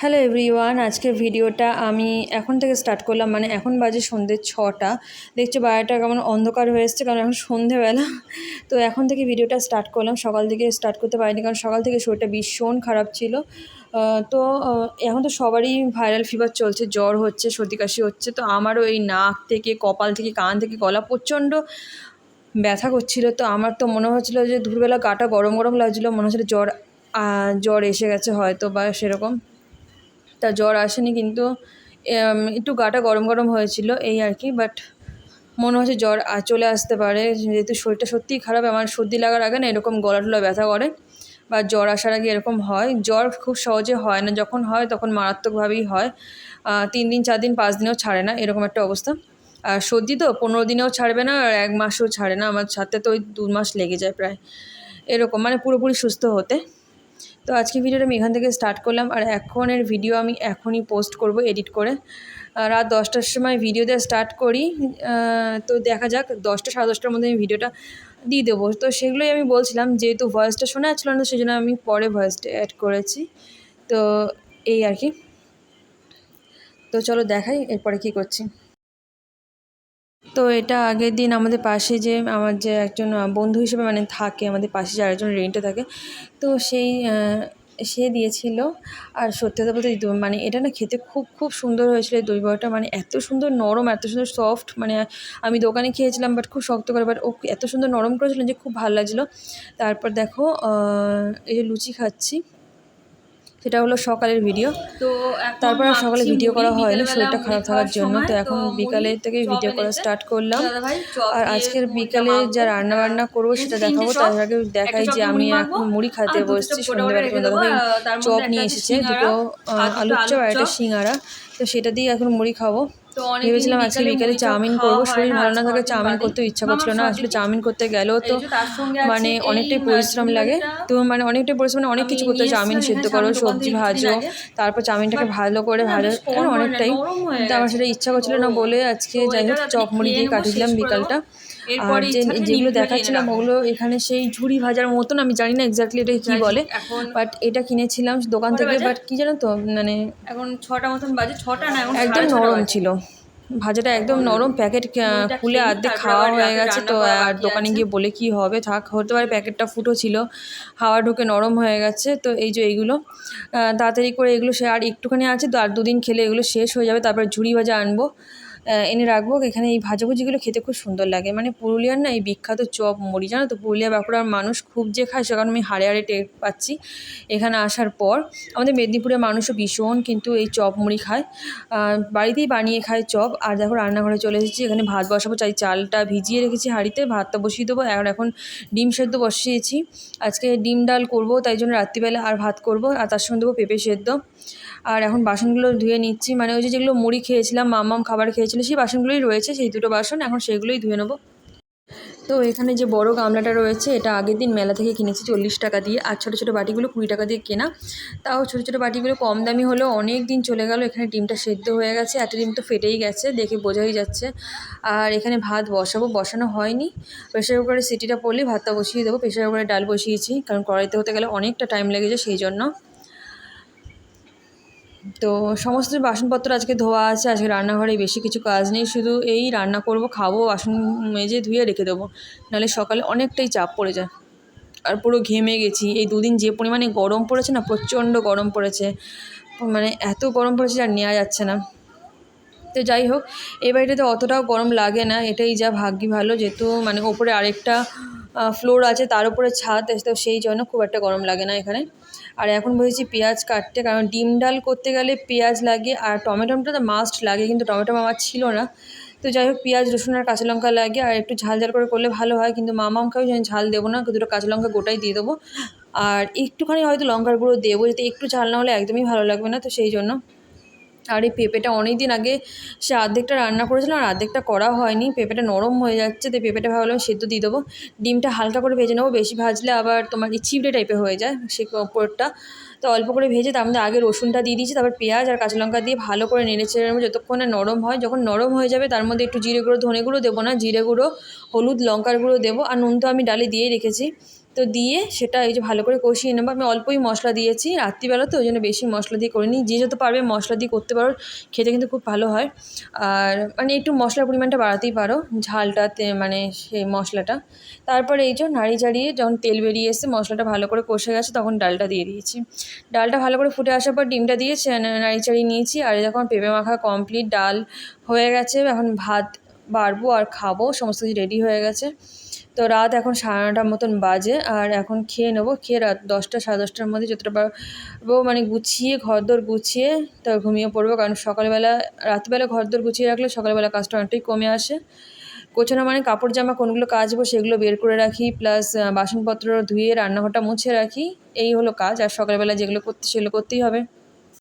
Hello everyone আজকের ভিডিওটা আমি এখন থেকে স্টার্ট করলাম মানে এখন বাজে সন্ধ্যে ছটা। দেখছ বাইরেটা কেমন অন্ধকার হয়ে এসছে, কারণ এখন সন্ধেবেলা। তো এখন থেকে ভিডিওটা স্টার্ট করলাম, সকাল থেকে স্টার্ট করতে পারিনি, কারণ সকাল থেকে শরীরটা ভীষণ খারাপ ছিল। তো এখন তো সবারই ভাইরাল ফিভার চলছে, জ্বর হচ্ছে, সর্দি কাশি হচ্ছে, তো আমারও এই নাক থেকে, কপাল থেকে, কান থেকে, গলা প্রচণ্ড ব্যথা করছিল। তো আমার তো মনে হচ্ছিল যে দুপুরবেলা গাটা গরম গরম লাগছিল, মনে হচ্ছিল জ্বর জ্বর এসে গেছে হয়তো বা সেরকম। তা জ্বর আসেনি কিন্তু একটু গাটা গরম গরম হয়েছিল এই আর কি বাট মনে হচ্ছে জ্বর চলে আসতে পারে। যেহেতু শরীরটা সত্যিই খারাপ, আমার সর্দি লাগার আগে না এরকম গলা টলা ব্যথা করে বা জ্বর আসার আগে এরকম হয়। জ্বর খুব সহজে হয় না, যখন হয় তখন মারাত্মকভাবেই হয়। তিন দিন, চার দিন, পাঁচ দিনেও ছাড়ে না এরকম একটা অবস্থা। আর সর্দি তো পনেরো দিনেও ছাড়বে না আর এক মাসও ছাড়ে না। আমার ছাড়তে তো ওই দু মাস লেগে যায় প্রায়। এরকম মানে পুরোপুরি সুস্থ হতে। তো আজকে ভিডিওটা আমি এখান থেকে স্টার্ট করলাম, আর এখনের ভিডিও আমি এখনই পোস্ট করব এডিট করে। রাত দশটার সময় ভিডিও দেওয়া স্টার্ট করি তো দেখা যাক, দশটা সাড়ে দশটার মধ্যে আমি ভিডিওটা দিয়ে দেবো। তো সেগুলোই আমি বলছিলাম, যেহেতু ভয়েসটা শোনা যাচ্ছিল না, সেই জন্য আমি পরে ভয়েসটা অ্যাড করেছি। তো এই আর কি। তো চলো দেখাই, এরপরে কী করছি। তো এটা আগের দিন আমাদের পাশে যে আমার যে একজন বন্ধু হিসেবে মানে থাকে আমাদের পাশে, যে আরেকজন রেন্টে থাকে, তো সেই সে দিয়েছিল। আর সত্যি কথা বলতে মানে এটা না খেতে খুব খুব সুন্দর হয়েছিল। দই বড়াটা মানে এত সুন্দর নরম, এত সুন্দর সফট মানে আমি দোকানে খেয়েছিলাম বাট খুব শক্ত করে বাট ও এত সুন্দর নরম করেছিল যে খুব ভালো লাগছিল। তারপর দেখো এই যে লুচি খাচ্ছি। সেটা হলো সকালের ভিডিও তো তারপর আর সকালে ভিডিও করা হয়নি শরীরটা খারাপ থাকার জন্য। তো এখন বিকালে থেকে ভিডিও করা স্টার্ট করলাম। আর আজকের বিকালে যা রান্না বান্না করব সেটা দেখাবো। তার আগে দেখাই যে আমি এখন মুড়ি খাতে বসছি। সন্ধ্যাবেলা দাদাভাই চপ নিয়ে এসেছে দুটো আলুর চপ আর একটা সিঙ্গারা। তো সেটা দিয়ে এখন মুড়ি খাব। ভেবেছিলাম আজকে বিকালে চাউমিন করব শরীর ভালো না থাকে চাউমিন। করতে ইচ্ছা করছিল না আসলে চাউমিন করতে গেলেও তো মানে অনেকটাই পরিশ্রম লাগে। তো মানে অনেকটাই পরিশ্রম মানে অনেক কিছু করতে চাউমিন সেদ্ধ করো সবজি ভাজো তারপর চাউমিনটাকে ভালো করে ভাজো মানে অনেকটাই কিন্তু আমার সেটা ইচ্ছা করছিল না বলে আজকে তো যাই হোক চপ মুড়ি দিয়ে নেব, কাটিয়ে শেষ দিলাম করে বিকালটা। আর যে যেগুলো দেখাচ্ছিলাম ওগুলো এখানে সেই ঝুড়ি ভাজার মতন আমি জানি না এক্স্যাক্টলি এটা কি বলে বাট এটা কিনেছিলাম দোকান থেকে বাট কি জানো তো মানে এখন ছটা মতন বাজে ছটা না একদম নরম ছিল ভাজাটা একদম নরম প্যাকেট খুলে অর্ধেক খাওয়া হয়ে গেছে তো আর দোকানে গিয়ে বলে কি হবে থাক হতে পারে প্যাকেটটা ফুটো ছিল হাওয়া ঢুকে নরম হয়ে গেছে তো এই যে এইগুলো তাড়াতাড়ি করে এগুলো সে আর একটুখানি আছে তো আর দুদিন খেলে এগুলো শেষ হয়ে যাবে তারপর ঝুড়ি ভাজা আনব। এনে রাখব। এখানে এই ভাজাভুজিগুলো খেতে খুব সুন্দর লাগে। মানে পুরুলিয়ার না এই বিখ্যাত চপ মুড়ি, জানো তো? পুরুলিয়া বাঁকুড়ার মানুষ খুব যে খায়, সে কারণে আমি হাড়ে হাড়ে টের পাচ্ছি এখানে আসার পর। আমাদের মেদিনীপুরের মানুষও ভীষণ কিন্তু এই চপ মুড়ি খায়। বাড়িতেই বানিয়ে খায় চপ। আর দেখো, রান্নাঘরে চলে এসেছি। এখানে ভাত বসাবো, চাই চালটা ভিজিয়ে রেখেছি হাঁড়িতে। ভাতটা বসিয়ে দেবো। আর এখন ডিম সেদ্ধ বসিয়েছি। আজকে ডিম ডাল করব, তাই জন্য রাত্রিবেলা আর ভাত করব। আর তার সঙ্গে দেবো পেঁপে সেদ্ধ। আর এখন বাসনগুলো ধুয়ে নিচ্ছি। মানে ওই যেগুলো মুড়ি খেয়েছিলাম, মাম্মাম খাবার খেয়েছিল সেই বাসনগুলোই রয়েছে, সেই দুটো বাসন এখন সেগুলোই ধুয়ে নেব। তো এখানে যে বড় গামলাটা রয়েছে, এটা আগের দিন মেলা থেকে কিনেছি চল্লিশ টাকা দিয়ে। আর ছোটো ছোটো বাটিগুলো কুড়ি টাকা দিয়ে কেনা। তাও ছোটো ছোটো বাটিগুলো কম দামি হলেও অনেক দিন চলে গেল, এখানে ডিমটা সেদ্ধ হয়ে গেছে। এত ডিম তো ফেটেই গেছে, দেখে বোঝাই যাচ্ছে। আর এখানে ভাত বসাবো, বসানো হয়নি। প্রেশার কুকারে সিটিটা পড়লে ভাতটা বসিয়ে দেবো প্রেশার কুকারে ডাল বসিয়েছি, কারণ কড়াইতে হতে গেলে অনেকটা টাইম লেগে যায় সেই জন্য। তো সমস্ত বাসনপত্র আজকে ধোয়া আছে, আজকে রান্নাঘরে বেশি কিছু কাজ নেই, শুধু এই রান্না করব, খাব, বাসন মেজে ধুয়ে রেখে দেবো। নাহলে সকালে অনেকটাই চাপ পড়ে যায়। আর পুরো ঘেমে গেছি। এই দুদিন যে পরিমাণে গরম পড়েছে না, প্রচণ্ড গরম পড়েছে। মানে এত গরম পড়েছে যে আর নেওয়া যাচ্ছে না। তো যাই হোক, এই বাড়িটাতে অতটাও গরম লাগে না, এটাই যা ভাগ্যি ভালো। যেহেতু মানে ওপরে আরেকটা ফ্লোর আছে, তার উপরে ছাদ, তো সেই জন্য খুব একটা গরম লাগে না এখানে। আর এখন বলেছি পেঁয়াজ কাটতে, কারণ ডিম ডাল করতে গেলে পেঁয়াজ লাগে আর টমেটোটা তো মাস্ট লাগে, কিন্তু টমেটো আমার ছিল না। তো যাই হোক, পেঁয়াজ, রসুন আর কাঁচা লঙ্কা লাগে, আর একটু ঝাল ঝাল করে করলে ভালো হয়, কিন্তু মামামকেও যেন ঝাল দেবো না, দুটো কাঁচা লঙ্কা গোটাই দিয়ে দেবো। আর একটুখানি হয়তো লঙ্কার গুঁড়ো দেবো, যাতে একটু ঝাল না হলে একদমই ভালো লাগবে না, তো সেই জন্য। আর এই পেঁপেটা অনেক দিন আগে সে অর্ধেকটা রান্না করেছিলাম আর অর্ধেকটা করা হয়নি। পেঁপেটা নরম হয়ে যাচ্ছে তো পেঁপেটা ভাবলাম সেদ্ধ দিয়ে দেবো। ডিমটা হালকা করে ভেজে নেব, বেশি ভাজলে আবার তোমার কি চিবড়ে টাইপের হয়ে যায় সে ওপরটা তো অল্প করে ভেজে তার মধ্যে আগে রসুনটা দিয়ে দিয়েছি, তারপর পেঁয়াজ আর কাঁচা লঙ্কা দিয়ে ভালো করে নেড়ে চেড়ে নেব যতক্ষণ না নরম হয়। যখন নরম হয়ে যাবে তার মধ্যে একটু জিরে গুঁড়ো, ধনে গুঁড়ো দেবো না, জিরে গুঁড়ো, হলুদ লঙ্কার গুঁড়ো দেবো। আর নুন তো আমি ডালে দিয়েই রেখেছি। তো দিয়ে সেটা এই যে ভালো করে কষিয়ে নেব। আমি অল্পই মশলা দিয়েছি, রাত্রিবেলা তো, ওই জন্য বেশি মশলা দিয়ে করিনি। যে যত পারবে মশলা দিয়ে করতে পারো, খেতে কিন্তু খুব ভালো হয়। আর মানে একটু মশলার পরিমাণটা বাড়াতেই পারো ঝালটাতে মানে সেই মশলাটা। তারপরে এই যে নাড়ি চাড়িয়ে যখন তেল বেরিয়ে এসে মশলাটা ভালো করে কষে গেছে, তখন ডালটা দিয়ে দিয়েছি। ডালটা ভালো করে ফুটে আসার পর ডিমটা দিয়ে নাড়ি চাড়িয়ে নিয়েছি। আর যখন পেঁপে মাখা কমপ্লিট ডাল হয়ে গেছে। এখন ভাত বাড়বো আর খাব, সমস্ত কিছু রেডি হয়ে গেছে। তো রাত এখন সাড়ে নটার মতন বাজে, আর এখন খেয়ে নেব। খেয়ে রাত দশটা, সাড়ে দশটার মধ্যে যতটা পারব মানে গুছিয়ে, ঘরদোর গুছিয়ে তো ঘুমিয়ে পড়ব। কারণ সকালবেলা, রাত্রিবেলা ঘরদোর গুছিয়ে রাখলে সকালবেলা কাজটা অনেকটাই কমে আসে। গোছানো মানে কাপড় জামা কোনগুলো কাচবো সেগুলো বের করে রাখি, প্লাস বাসনপত্র ধুয়ে, রান্নাঘরটা মুছে রাখি। এই হলো কাজ, আর সকালবেলা যেগুলো করতে, সেগুলো করতেই হবে।